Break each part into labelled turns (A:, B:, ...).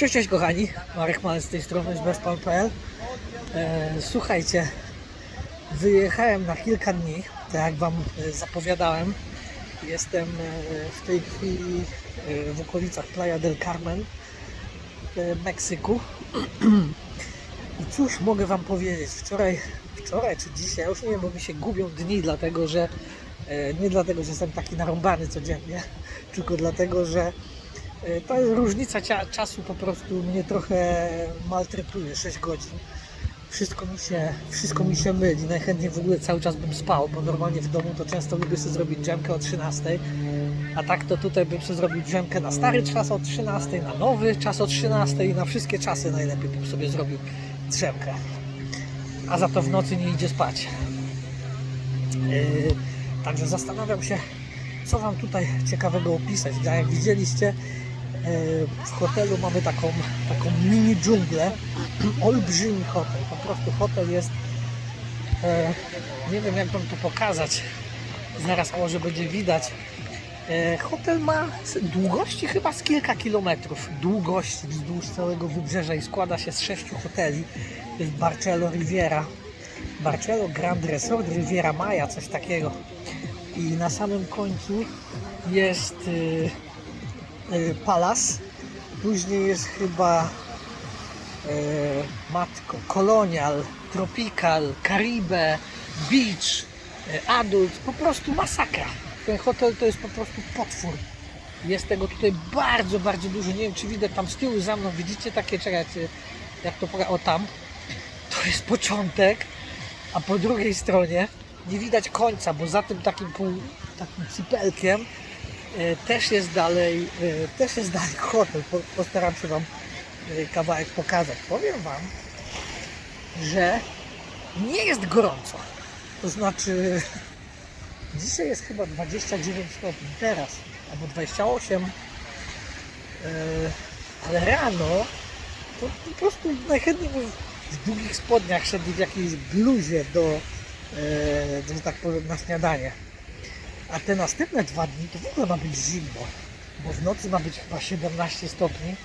A: Cześć, cześć kochani, Marek Malec z tej strony z bezpan.pl e, Słuchajcie, wyjechałem na kilka dni, tak jak Wam e, zapowiadałem. Jestem e, w tej chwili e, w okolicach Playa del Carmen w Meksyku. I cóż mogę Wam powiedzieć, wczoraj, wczoraj czy dzisiaj, już nie wiem, bo mi się gubią dni, dlatego że nie dlatego, że jestem taki narąbany codziennie, tylko dlatego, że E, Ta różnica cia- czasu po prostu mnie trochę maltretuje 6 godzin. Wszystko mi, się, wszystko mi się myli. Najchętniej w ogóle cały czas bym spał, bo normalnie w domu to często lubię sobie zrobić drzemkę o 13. A tak to tutaj bym sobie zrobił drzemkę na stary czas o 13, na nowy czas o 13 i na wszystkie czasy najlepiej bym sobie zrobił drzemkę. A za to w nocy nie idzie spać. Yy, Także zastanawiam się, co Wam tutaj ciekawego opisać. Jak widzieliście, w hotelu mamy taką, taką mini dżunglę. Olbrzymi hotel. Po prostu hotel jest. e, Nie wiem, jak Wam to pokazać. Zaraz może będzie widać. E, Hotel ma długości chyba z kilka kilometrów. Długości wzdłuż całego wybrzeża i składa się z sześciu hoteli. Jest Barcello Riviera. Barcello Grand Resort Riviera Maya, coś takiego. I na samym końcu jest y, Palace. Później jest chyba y, matko, Colonial, Tropical, Caribe, Beach, y, Adult. Po prostu masakra. Ten hotel to jest po prostu potwór. Jest tego tutaj bardzo, bardzo dużo. Nie wiem, czy widać tam z tyłu za mną. Widzicie takie, czekajcie, jak to poka- O tam. To jest początek, a po drugiej stronie nie widać końca, bo za tym takim, pół, takim cipelkiem e, też jest dalej, e, też jest dalej hotel. Po, postaram się Wam e, kawałek pokazać. Powiem Wam, że nie jest gorąco. To znaczy dzisiaj jest chyba 29 stopni, teraz albo 28, e, ale rano to po prostu najchętniej bym w długich spodniach szedł w jakiejś bluzie do, e, do, że tak powiem, na śniadanie. A te następne dwa dni to w ogóle ma być zimno, bo w nocy ma być chyba 17 stopni,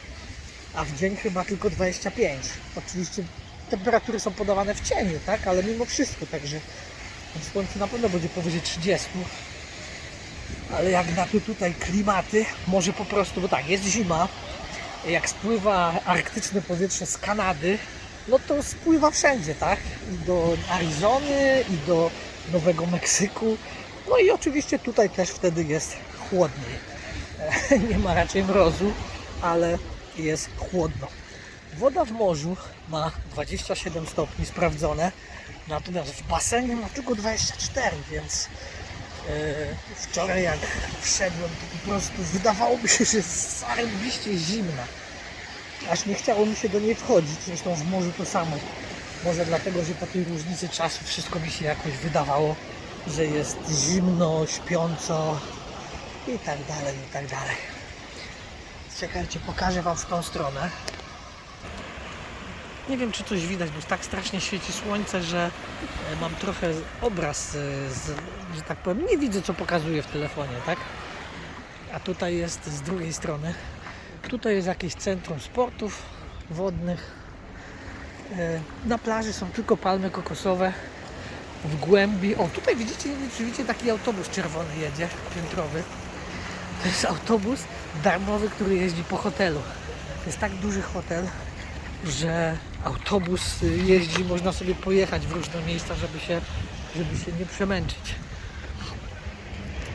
A: a w dzień chyba tylko 25. Oczywiście temperatury są podawane w cieniu, tak? Ale mimo wszystko, także w słońcu na pewno będzie powyżej 30. Ale jak na to tutaj klimaty, może po prostu, bo tak, jest zima, jak spływa arktyczne powietrze z Kanady, no to spływa wszędzie, tak? I do Arizony, i do Nowego Meksyku. No i oczywiście tutaj też wtedy jest chłodniej. E, Nie ma raczej mrozu, ale jest chłodno. Woda w morzu ma 27 stopni sprawdzone, natomiast w basenie ma tylko 24, więc e, wczoraj jak wszedłem, to po prostu wydawało mi się, że jest zimna aż nie chciało mi się do niej wchodzić. Zresztą w morzu to samo. Może dlatego, że po tej różnicy czasu wszystko mi się jakoś wydawało, że jest zimno, śpiąco i tak dalej, i tak dalej. Czekajcie, pokażę Wam w tą stronę. Nie wiem, czy coś widać, bo tak strasznie świeci słońce, że e, mam trochę obraz, e, z, że tak powiem, nie widzę, co pokazuje w telefonie, tak? A tutaj jest z drugiej strony Tutaj jest jakieś centrum sportów wodnych. E, Na plaży są tylko palmy kokosowe w głębi. O, tutaj widzicie, widzicie taki autobus czerwony jedzie, piętrowy. To jest autobus darmowy, który jeździ po hotelu. To jest tak duży hotel, że autobus y, jeździ, można sobie pojechać w różne miejsca, żeby się, żeby się nie przemęczyć.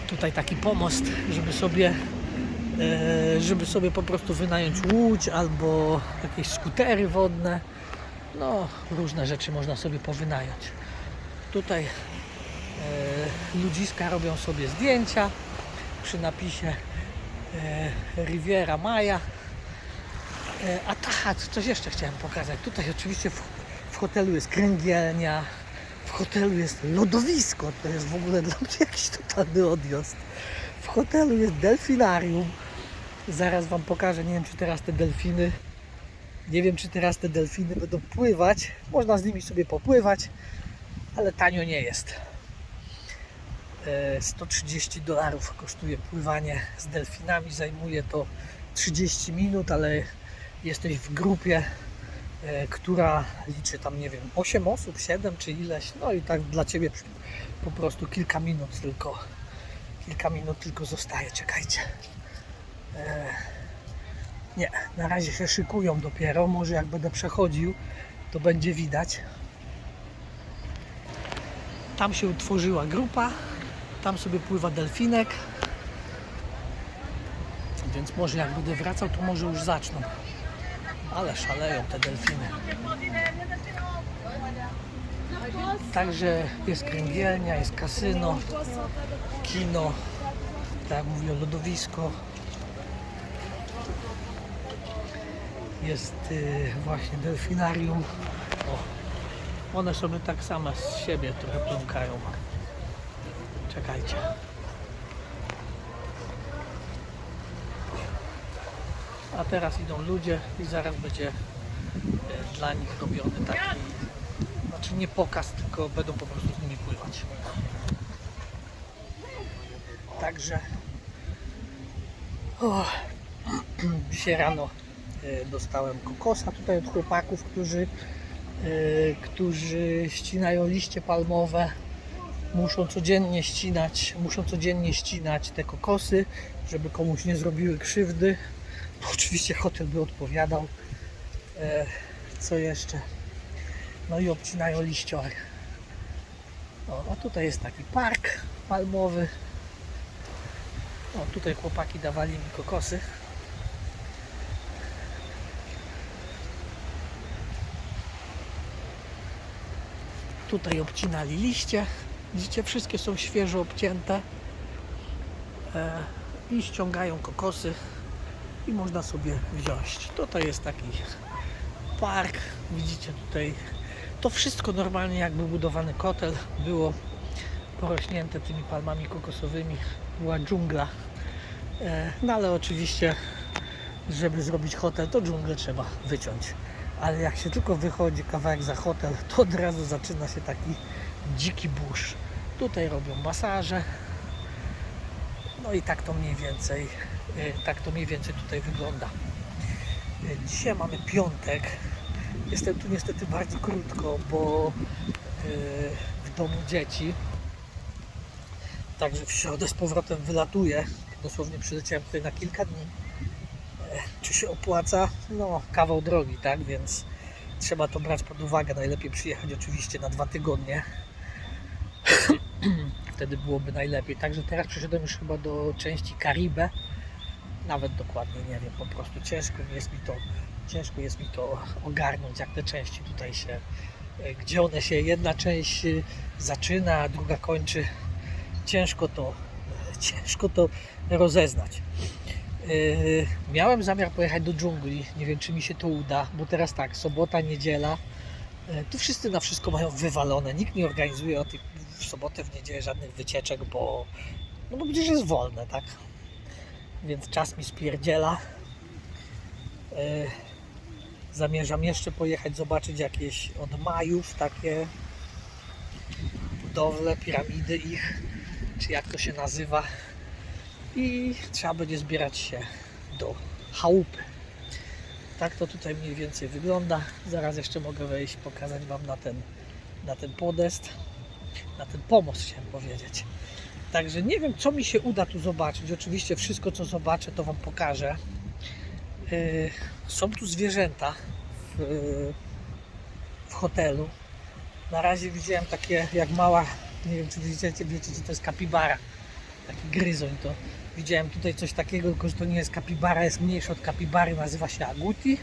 A: Tutaj taki pomost, żeby sobie e, żeby sobie po prostu wynająć łódź albo jakieś skutery wodne. No, różne rzeczy można sobie powynająć. Tutaj e, ludziska robią sobie zdjęcia przy napisie e, Riviera Maya. E, a tak, coś jeszcze chciałem pokazać. Tutaj oczywiście w, w hotelu jest kręgielnia, w hotelu jest lodowisko. To jest w ogóle dla mnie jakiś totalny odjazd. W hotelu jest delfinarium. Zaraz Wam pokażę, nie wiem czy teraz te delfiny, nie wiem czy teraz te delfiny będą pływać. Można z nimi sobie popływać, ale tanio nie jest. E, 130 dolarów kosztuje pływanie z delfinami. Zajmuje to 30 minut, ale jesteś w grupie, e, która liczy tam, nie wiem, 8 osób, 7 czy ileś, no i tak dla Ciebie po prostu kilka minut tylko, kilka minut tylko zostaje, czekajcie. E, nie, na razie się szykują dopiero, może jak będę przechodził, to będzie widać. Tam się utworzyła grupa, tam sobie pływa delfinek, więc może jak będę wracał, to może już zaczną. Ale szaleją te delfiny. Także jest kręgielnia, jest kasyno, kino, tak jak lodowisko. Jest y, właśnie delfinarium. One sobie tak same z siebie trochę pląkają. Czekajcie. A teraz idą ludzie i zaraz będzie e, dla nich robiony taki, znaczy nie pokaz, tylko będą po prostu z nimi pływać. Także o, dzisiaj rano e, dostałem kokosa tutaj od chłopaków, którzy, którzy ścinają liście palmowe. Muszą codziennie ścinać, muszą codziennie ścinać te kokosy, żeby komuś nie zrobiły krzywdy. Oczywiście hotel by odpowiadał. E, co jeszcze? No i obcinają liściory. O, a tutaj jest taki park palmowy. O, tutaj chłopaki dawali mi kokosy. Tutaj obcinali liście. Widzicie, wszystkie są świeżo obcięte. E, I ściągają kokosy i można sobie wziąć. Tutaj jest taki park, widzicie tutaj. To wszystko normalnie jakby budowany kotel było porośnięte tymi palmami kokosowymi. Była dżungla. E, No ale oczywiście, żeby zrobić hotel, to dżunglę trzeba wyciąć. Ale jak się tylko wychodzi kawałek za hotel, to od razu zaczyna się taki dziki burz. Tutaj robią masaże. No i tak to mniej więcej, e, tak to mniej więcej tutaj wygląda. E, Dzisiaj mamy piątek. Jestem tu niestety bardzo krótko, bo e, w domu dzieci. Także w środę z powrotem wylatuję. Dosłownie przyleciałem tutaj na kilka dni. E, Czy się opłaca? No, kawał drogi, tak? Więc trzeba to brać pod uwagę. Najlepiej przyjechać oczywiście na dwa tygodnie. Wtedy byłoby najlepiej. Także teraz przyszedłem już chyba do części Karibę. Nawet dokładnie nie wiem, po prostu ciężko jest mi to, ciężko jest mi to ogarnąć, jak te części tutaj się, e, gdzie one się, jedna część e, zaczyna, a druga kończy. Ciężko to, ciężko to rozeznać. Yy, miałem zamiar pojechać do dżungli. Nie wiem, czy mi się to uda, bo teraz tak, sobota, niedziela. Yy, tu wszyscy na wszystko mają wywalone. Nikt nie organizuje o tych w sobotę, w niedzielę żadnych wycieczek, bo no bo przecież jest wolne, tak? Więc czas mi spierdziela. Yy, zamierzam jeszcze pojechać zobaczyć jakieś od Majów takie budowle, piramidy ich, czy jak to się nazywa i trzeba będzie zbierać się do chałupy. Tak to tutaj mniej więcej wygląda. Zaraz jeszcze mogę wejść, pokazać Wam na ten, na ten podest, na ten pomost chciałem powiedzieć. Także nie wiem, co mi się uda tu zobaczyć. Oczywiście wszystko, co zobaczę, to Wam pokażę. Yy, są tu zwierzęta w, w hotelu. Na razie widziałem takie jak mała, nie wiem czy widzicie, wiecie, czy to jest kapibara taki gryzoń, to widziałem tutaj coś takiego, tylko że to nie jest kapibara, jest mniejszy od kapibary, nazywa się aguti.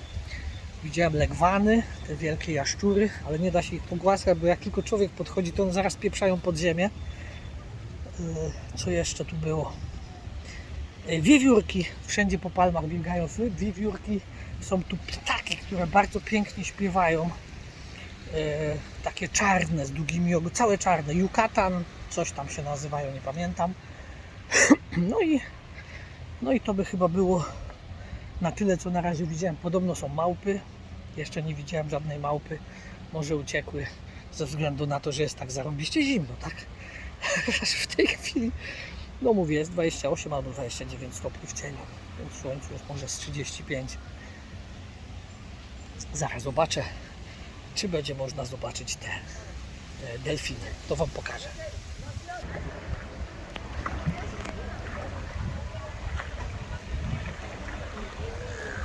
A: Widziałem legwany, te wielkie jaszczury, ale nie da się ich pogłaskać, bo jak tylko człowiek podchodzi, to one zaraz pieprzają pod ziemię. Yy, Co jeszcze tu było? Yy, Wiewiórki, wszędzie po palmach biegają wiewiórki. Są tu ptaki, które bardzo pięknie śpiewają. Yy, Takie czarne, z długimi ogonami, całe czarne. Yucatan, coś tam się nazywają, nie pamiętam. No i, no i to by chyba było na tyle, co na razie widziałem. Podobno są małpy. Jeszcze nie widziałem żadnej małpy. Może uciekły ze względu na to, że jest tak zarobiście zimno, tak? W tej chwili, no mówię, jest 28 albo 29 stopni w cieniu. W słońcu jest może z 35. Zaraz zobaczę, czy będzie można zobaczyć te, te delfiny. To Wam pokażę.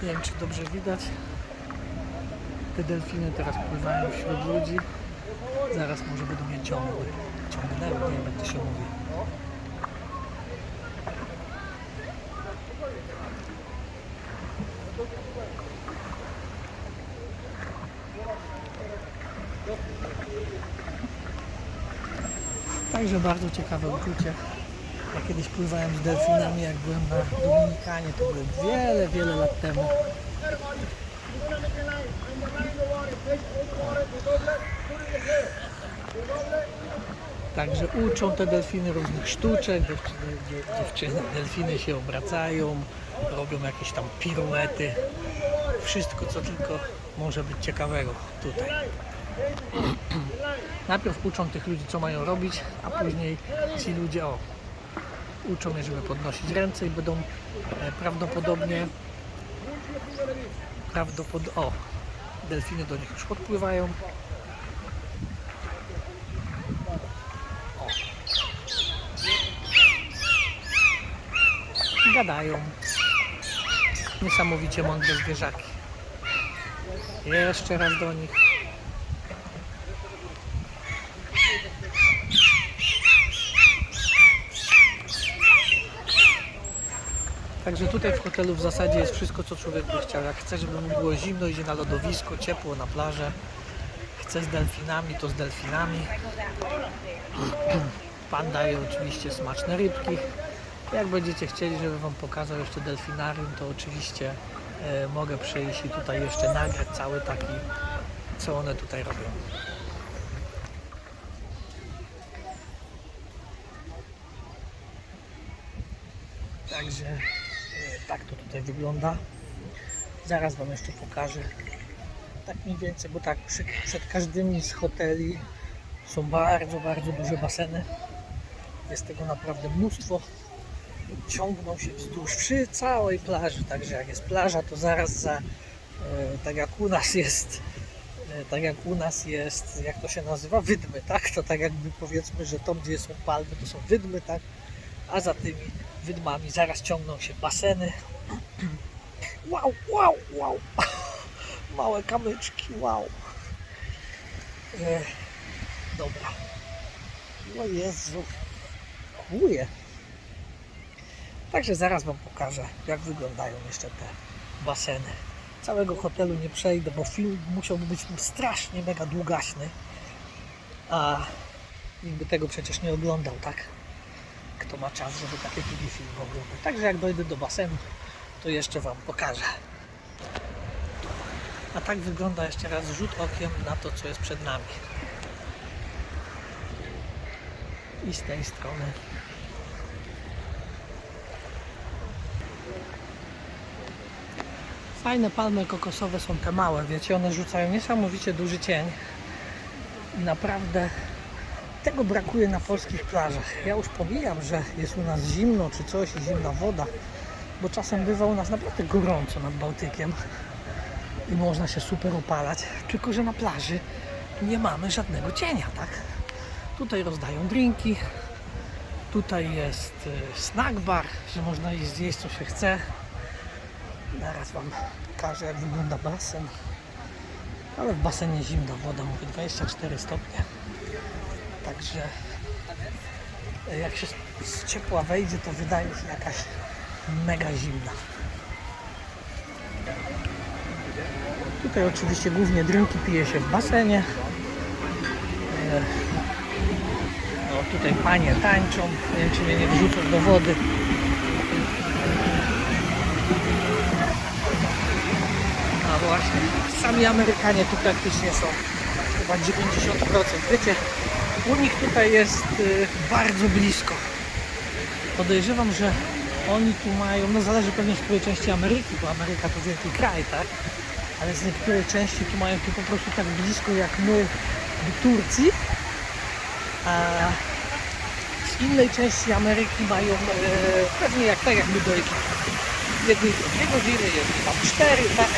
A: Nie wiem, czy dobrze widać. Te delfiny teraz pływają wśród ludzi. Zaraz może będą je ciągły. Ciągnęły, nie wiem jak to się mówi. Także bardzo ciekawe uczucie. Kiedyś pływałem z delfinami, jak byłem na Dominikanie, to było wiele, wiele lat temu. Także uczą te delfiny różnych sztuczek, dziewczyny, dzie- dziewczyny, delfiny się obracają, robią jakieś tam piruety. Wszystko, co tylko może być ciekawego tutaj. Najpierw uczą tych ludzi, co mają robić, a później ci ludzie, o, uczą je, żeby podnosić ręce i będą e, prawdopodobnie prawdopod... o, delfiny do nich już podpływają. Gadają. Niesamowicie mądre zwierzaki. Jeszcze raz do nich. Także tutaj w hotelu w zasadzie jest wszystko, co człowiek by chciał. Jak chce, żeby mu było zimno, idzie na lodowisko, ciepło, na plażę. Chce z delfinami, to z delfinami. Pan daje oczywiście smaczne rybki. Jak będziecie chcieli, żeby Wam pokazał jeszcze delfinarium, to oczywiście e, mogę przyjść i tutaj jeszcze nagrać cały taki, co one tutaj robią. Także tutaj wygląda. Zaraz Wam jeszcze pokażę. Tak mniej więcej, bo tak przy, przed każdymi z hoteli są bardzo, bardzo duże baseny. Jest tego naprawdę mnóstwo. Ciągną się wzdłuż przy całej plaży. Także jak jest plaża, to zaraz za, e, tak jak u nas jest, e, tak jak u nas jest, jak to się nazywa, wydmy, tak? To tak jakby powiedzmy, że tam gdzie są palmy, to są wydmy, tak? A za tymi wydmami zaraz ciągną się baseny. Wow, wow, wow. Małe kamyczki, wow. E, dobra. O Jezu. Kłuje. Także zaraz Wam pokażę, jak wyglądają jeszcze te baseny. Całego hotelu nie przejdę, bo film musiałby być strasznie mega długaśny. A nikt by tego przecież nie oglądał, tak? Kto ma czas, żeby takie długi film oglądać. Także jak dojdę do basenu, to jeszcze Wam pokażę. A tak wygląda jeszcze raz rzut okiem na to, co jest przed nami. I z tej strony. Fajne palmy kokosowe są te małe, wiecie, one rzucają niesamowicie duży cień. I naprawdę tego brakuje na polskich plażach. Ja już pomijam, że jest u nas zimno czy coś i zimna woda, bo czasem bywa u nas naprawdę gorąco nad Bałtykiem i można się super opalać, tylko że na plaży nie mamy żadnego cienia, tak? Tutaj rozdają drinki, tutaj jest y, snack bar, że można iść zjeść co się chce. Zaraz Wam pokażę jak wygląda basen. Ale w basenie zimna woda, mówię 24 stopnie. Także e, jak się z ciepła wejdzie, to wydaje się jakaś mega zimna. Tutaj oczywiście głównie drinki pije się w basenie. E, No tutaj panie tańczą. Nie wiem czy mnie nie wrzucą do wody. A właśnie, sami Amerykanie tu praktycznie są chyba 90%. Wiecie, u nich tutaj jest y, bardzo blisko. Podejrzewam, że oni tu mają, no zależy pewnie z której części Ameryki, bo Ameryka to wielki kraj, tak? Ale z niektórej części tu mają tu po prostu tak blisko jak my do Turcji, a z innej części Ameryki mają e, pewnie jak tak jak my do Egiptu. Dwie godziny jest tam cztery, tak?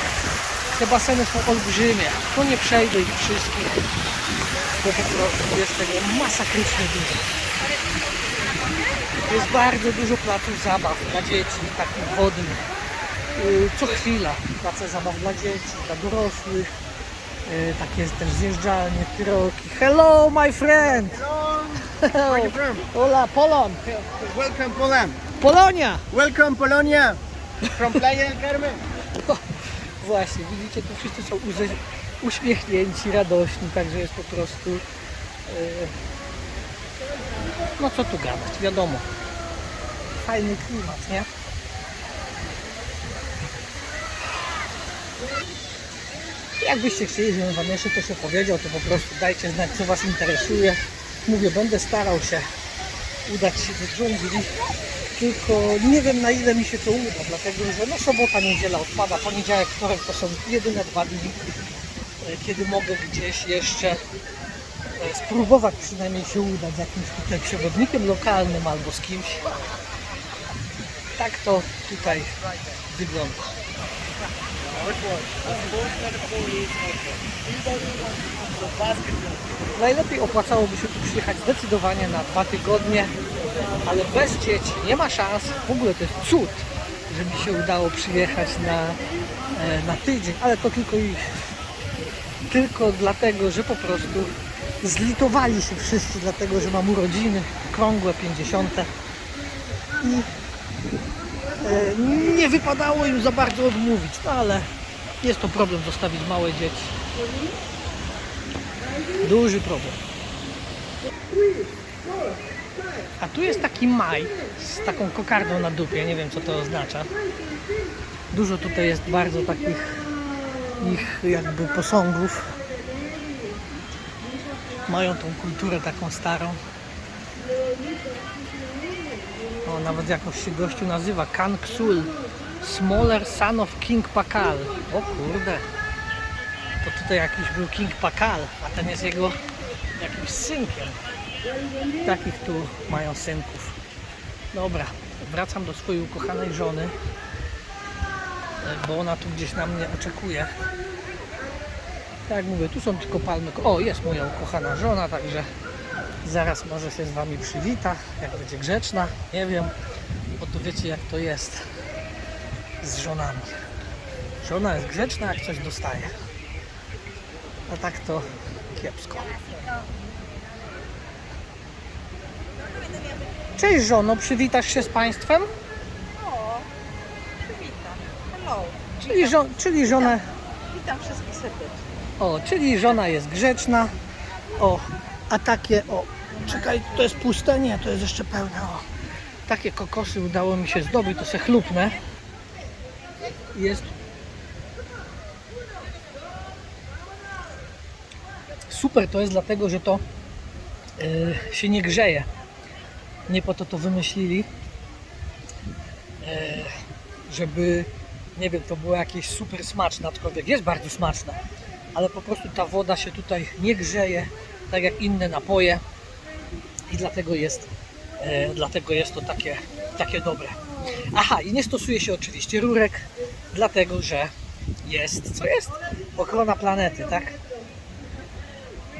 A: Te baseny są olbrzymie. Tu nie przejdę ich wszystkich, bo po prostu jest tego masakrycznie dużo. Jest bardzo dużo placów zabaw dla dzieci, takich wodnych. Yy, Co chwila place zabaw dla dzieci, dla dorosłych. Yy, Takie też zjeżdżalnie, troki. Hello my friend!
B: From?
A: Hola, Polon!
B: Welcome Poland.
A: Polonia!
B: Welcome Polonia. From Playa del Carmen.
A: Właśnie, widzicie, tu wszyscy są uśmiechnięci, radośni, także jest po prostu... No co tu gadać, wiadomo. Fajny klimat, nie? Jakbyście chcieli, żebym Wam jeszcze coś opowiedział, to po prostu dajcie znać, co Was interesuje. Mówię, będę starał się udać się do dżungli, tylko nie wiem na ile mi się to uda, dlatego że no sobota, niedziela odpada, poniedziałek, wtorek to są jedyne dwa dni, kiedy mogę gdzieś jeszcze spróbować przynajmniej się udać z jakimś tutaj przewodnikiem lokalnym albo z kimś. Tak to tutaj wygląda. Najlepiej opłacałoby się tu przyjechać zdecydowanie na dwa tygodnie, ale bez dzieci nie ma szans. W ogóle to jest cud, że mi się udało przyjechać na, e, na tydzień, ale to tylko i tylko dlatego, że po prostu zlitowali się wszyscy, dlatego że mam urodziny, krągłe 50. I e, nie wypadało im za bardzo odmówić, no ale jest to problem zostawić małe dzieci. Duży problem. A tu jest taki maj z taką kokardą na dupie, nie wiem co to oznacza. Dużo tutaj jest bardzo takich ich jakby posągów. Mają tą kulturę taką starą. O, nawet jakoś się gościu nazywa Kan Ksul. Smaller son of King Pakal. O kurde. To tutaj jakiś był King Pakal, a ten jest jego jakimś synkiem. Takich tu mają synków. Dobra, wracam do swojej ukochanej żony, bo ona tu gdzieś na mnie oczekuje. Tak jak mówię, tu są tylko palmy. O, jest moja ukochana żona, także zaraz może się z Wami przywita, jak będzie grzeczna. Nie wiem, bo tu wiecie jak to jest z żonami. Żona jest grzeczna, jak coś dostaje. A tak to kiepsko. Cześć żono, przywitasz się z Państwem?
C: O, witam. Hello.
A: Czyli, żo- czyli żona...
C: Witam wszystkich serdecznie.
A: O, czyli żona jest grzeczna. O, a takie, o, czekaj, to jest puste? Nie, to jest jeszcze pełne. O, takie kokosy udało mi się zdobyć, to se chlupne. Jest. Super to jest dlatego, że to yy, się nie grzeje. Nie po to to wymyślili, yy, żeby, nie wiem, to było jakieś super smaczne, aczkolwiek jest bardzo smaczne ale po prostu ta woda się tutaj nie grzeje, tak jak inne napoje i dlatego jest, e, dlatego jest to takie, takie dobre. Aha, i nie stosuje się oczywiście rurek, dlatego że jest, co jest? Ochrona planety, tak?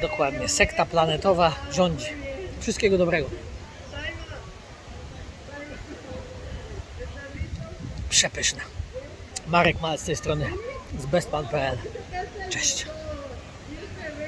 A: Dokładnie, sekta planetowa rządzi. Wszystkiego dobrego. Przepyszne. Marek Mal z tej strony z bestpan.pl. Cześć.